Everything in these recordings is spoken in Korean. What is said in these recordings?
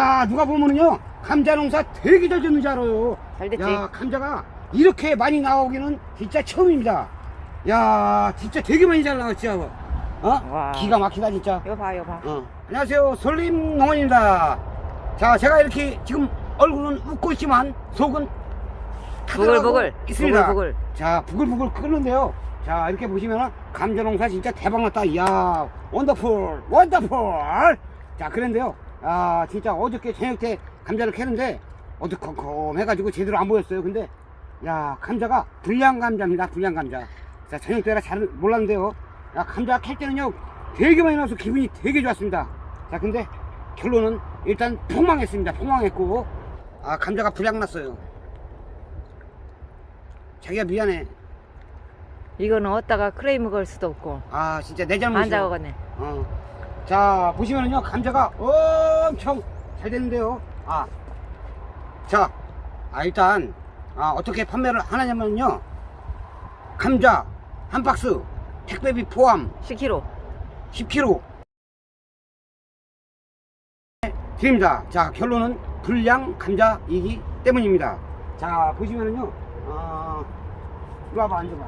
야 누가 보면은요 감자 농사 되게 잘줄 알아요 잘 됐지? 야 감자가 이렇게 많이 나오기는 진짜 처음입니다 야 진짜 되게 많이 잘 나왔지 어? 와. 기가 막히다 진짜 이거 봐, 이거 봐. 어. 안녕하세요 솔림 농원입니다 자 제가 이렇게 지금 얼굴은 웃고 있지만 속은 부글부글. 있습니다 부글부글. 자 부글부글 끓는데요 자 이렇게 보시면은 감자 농사 진짜 대박 났다 이야 원더풀 원더풀 자 그런데요 아 진짜 어저께 저녁 때 감자를 캐는데 어두컴컴 해가지고 제대로 안 보였어요. 근데 야 감자가 불량 감자입니다. 불량 감자. 자 저녁 때라 잘 몰랐는데요. 야 감자 캘 때는요 되게 많이 나와서 기분이 되게 좋았습니다. 자 근데 결론은 일단 폭망했습니다. 폭망했고 아 감자가 불량 났어요. 자기야 미안해. 이거는 어디다가 크레이무 걸 수도 없고. 아 진짜 내 잘못이야 안 작아갔네. 어. 자 보시면은요 감자가 엄청 잘 됐는데요. 아. 자 아, 일단 아, 어떻게 판매를 하느냐면요. 감자 한 박스 택배비 포함 10kg. 10kg 드립니다. 자 결론은 불량 감자이기 때문입니다. 자 보시면은요. 어, 이리 와봐 앉아봐.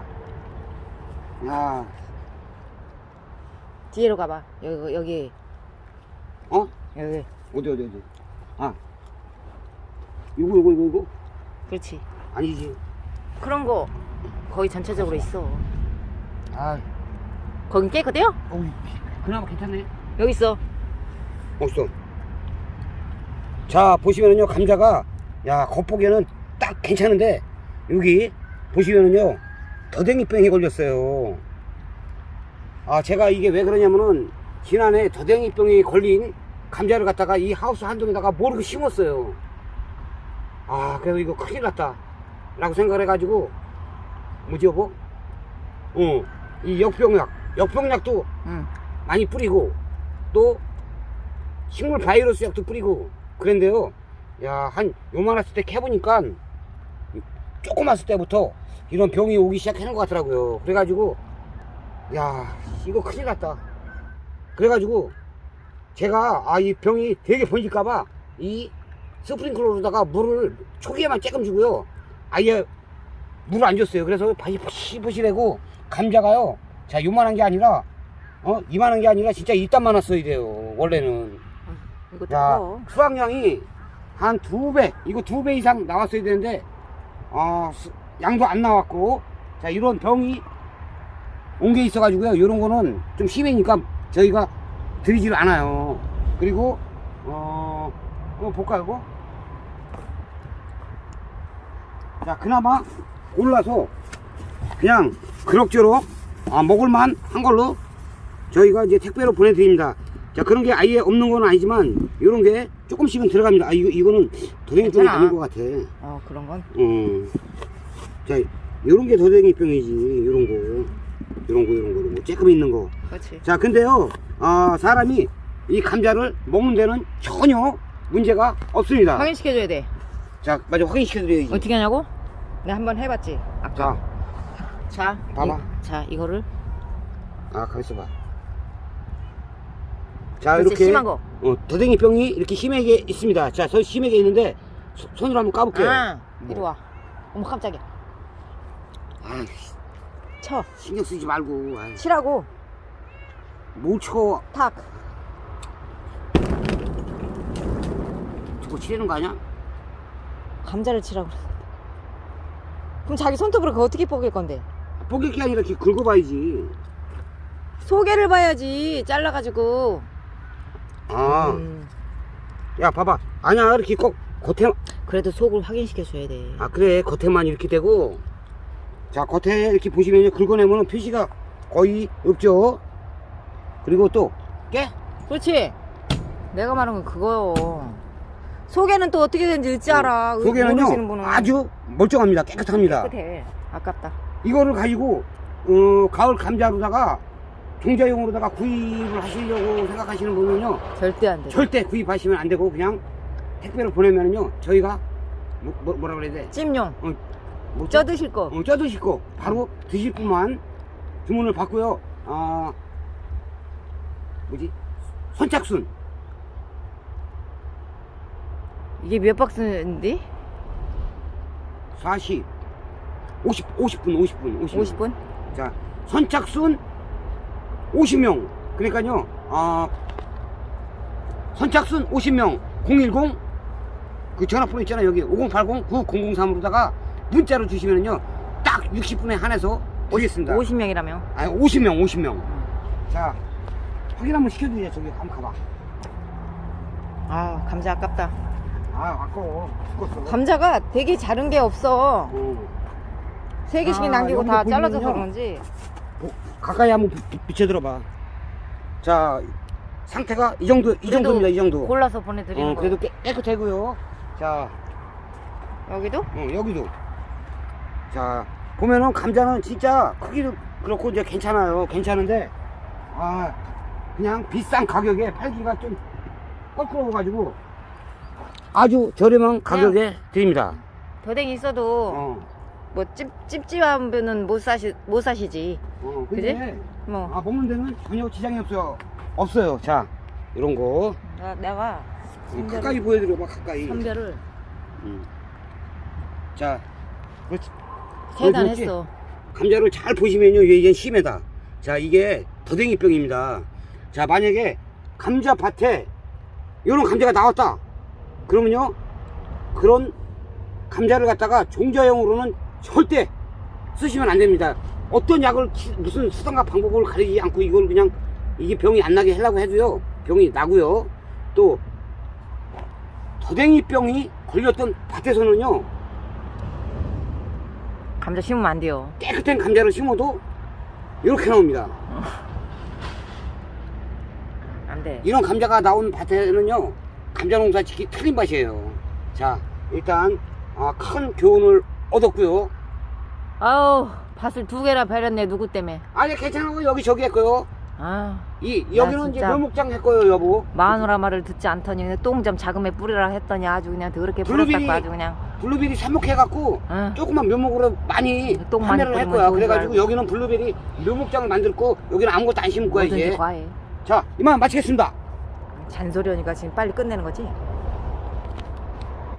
야 뒤로 가봐. 여기, 여기, 어? 여기. 어디 어디 어디 아 이거 이거 이거 이거 그렇지. 아니지 그런 거 거의 전체적으로 있어. 아 거긴 깨끗해요? 어우 그나마 괜찮네 여기 있어. 없어 자 보시면은요 감자가 야 겉보기에는 딱 괜찮은데 여기 보시면은요 더댕이병이 걸렸어요 아 제가 이게 왜 그러냐면은 지난해 더댕이병이 걸린 감자를 갖다가 이 하우스 한동에다가 모르고 심었어요. 아 그래서 이거 큰일 났다. 라고 생각을 해가지고 뭐지 여보? 어이 역병약 역병약도 응. 많이 뿌리고 또 식물 바이러스 약도 뿌리고 그런데요. 야 한 요만했을 때 캐보니까 조그맣을 때부터 이런 병이 오기 시작하는 것 같더라고요. 그래가지고 야 이거 큰일 났다. 그래가지고 제가 아 이 병이 되게 번질까봐 이 스프링클러로다가 물을 초기에만 조금 주고요. 아예 물을 안 줬어요. 그래서 다시 포실포실하고 감자가요. 자 요만한 게 아니라 어 이만한 게 아니라 진짜 이딴 많았어야 돼요 원래는. 이것도 야 커. 수확량이 한 두 배 이거 두 배 이상 나왔어야 되는데 어 수- 양도 안 나왔고 자 이런 병이 온 게 있어 가지고요 이런 거는 좀 심해니까 저희가 드리질 않아요 그리고 어 한번 볼까요 이거 자 그나마 골라서 그냥 그럭저럭 아, 먹을만 한 걸로 저희가 이제 택배로 보내드립니다. 자 그런 게 아예 없는 건 아니지만 이런 게 조금씩은 들어갑니다. 아 이거 이거는 도랭이병이 괜찮아. 아닌 것 같아. 어, 그런 건. 어. 자 이런 게 도랭이병이지. 이런 거, 이런 거, 이런 거, 이런 거, 쬐끔 있는 거. 그렇지. 자 근데요, 아 사람이 이 감자를 먹는 데는 전혀 문제가 없습니다. 확인시켜줘야 돼. 자 맞아 확인시켜드려야지. 어떻게 하냐고? 내가 한번 해봤지. 아까. 자, 자, 봐봐. 이, 자, 이거를. 아 가만있어 봐. 자 그렇지, 이렇게 심한 거. 어, 더댕이 병이 이렇게 심하게 있습니다. 자, 저 심하게 있는데 소- 손으로 한번 까볼게요. 아, 뭐. 이리 와. 어머, 깜짝이야. 아이, 쳐. 신경 쓰지 말고. 아이, 치라고. 못 쳐. 탁. 저거 치려는 거 아니야? 감자를 치라고. 그럼 자기 손톱으로 그거 어떻게 뽀갤 건데? 뽀갤 게 아니라 이렇게 긁어봐야지. 소개를 봐야지. 잘라가지고. 아, 음, 야, 봐봐. 아니야, 이렇게 꼭 겉에, 그래도 속을 확인시켜줘야 돼. 아, 그래. 겉에만 이렇게 되고. 자, 겉에 이렇게 보시면 긁어내면 표시가 거의 없죠. 그리고 또, 깨? 그렇지. 내가 말한 건 그거요. 속에는 또 어떻게 되는지 어찌 알아. 어, 속에는요. 아주 멀쩡합니다. 깨끗합니다. 깨끗해. 아깝다. 이거를 가지고 어, 가을 감자로다가 종자용으로다가 구입을 하시려고 생각하시는 분은요 절대 안 돼. 절대 구입하시면 안 되고 그냥 택배로 보내면은요 저희가 뭐, 뭐, 뭐라 그래야 돼? 찜용. 뭐 쪄 드실 거. 어, 쪄 드실 거 바로 드실 분만 주문을 받고요. 아 뭐지? 선착순 이게 몇 박스인데? 40 50 50분 50분 50분 50분? 자 선착순 50명 그러니까요 아 선착순 50명 010 그 전화번호 있잖아요 여기 5080 9003으로다가 문자로 주시면은요 딱 60분에 한해서 오겠습니다 50명이라며. 아니 50명 50명 자 확인 한번 시켜드리자 저기 한번 가봐 아, 감자 아깝다. 아 아까워 죽었어 감자가 되게 자른 게 없어. 어. 세 개씩 아, 남기고 여기 다. 잘라져서 그런지. 어, 가까이 한번 비- 비- 비춰들어봐 자 상태가 이 정도 이 그래도 정도입니다 이 정도 골라서 보내드리는 어, 거. 그래도 깨, 깨끗하고요. 자, 여기도? 어, 여기도. 자, 보면은 감자는 진짜 크기도 그렇고 이제 괜찮아요. 괜찮은데, 아, 그냥 비싼 가격에 팔기가 좀 껄끄러워 가지고 아주 저렴한 가격에 드립니다. 더댕이 있어도 어, 뭐 찝, 찝찝한 분은 못 사시 못 사시지. 어, 근데 뭐 아, 먹는 데는 전혀 지장이 없어요. 없어요. 자, 이런 거. 나, 내가 어, 선별을- 가까이 보여드려봐, 가까이. 선별을 음. 자, 그렇지. 세단했어. 감자를 잘 보시면요 이게 심해다. 자 이게 더댕이병입니다. 자 만약에 감자 밭에 이런 감자가 나왔다. 그러면요 그런 감자를 갖다가 종자용으로는 절대 쓰시면 안 됩니다. 어떤 약을 치- 무슨 수단과 방법을 가리지 않고 이걸 그냥 이게 병이 안 나게 하려고 해도요 병이 나고요. 또 더댕이병이 걸렸던 밭에서는요 감자 심으면 안 돼요. 깨끗한 감자를 심어도 이렇게 나옵니다. 안 돼. 이런 감자가 나온 밭에는요, 감자 농사 짓기 틀린 밭이에요. 자, 일단 아, 큰 교훈을 얻었고요. 아우 밭을 두 개나 베렸네 누구 때문에. 아니 괜찮아요. 여기 저기 했고요. 아이 여기는 이제 진짜. 묘목장 했고요, 여보. 마누라 말을 듣지 않더니 똥좀 자금에 뿌리라 했더니 아주 그냥 더럽게 블루베리- 뿌렸다고 아주 그냥. 블루베리 삽목해갖고 응. 조그만 묘목으로 많이 똥 많이 판매를 할 뿌리면 거야. 좋은 줄 그래가지고 알고. 여기는 블루베리 묘목장을 만들고 여기는 아무것도 안 심을 거야 뭐든지 이제. 과해. 자, 이만 마치겠습니다. 잔소리 하니까 지금 빨리 끝내는 거지.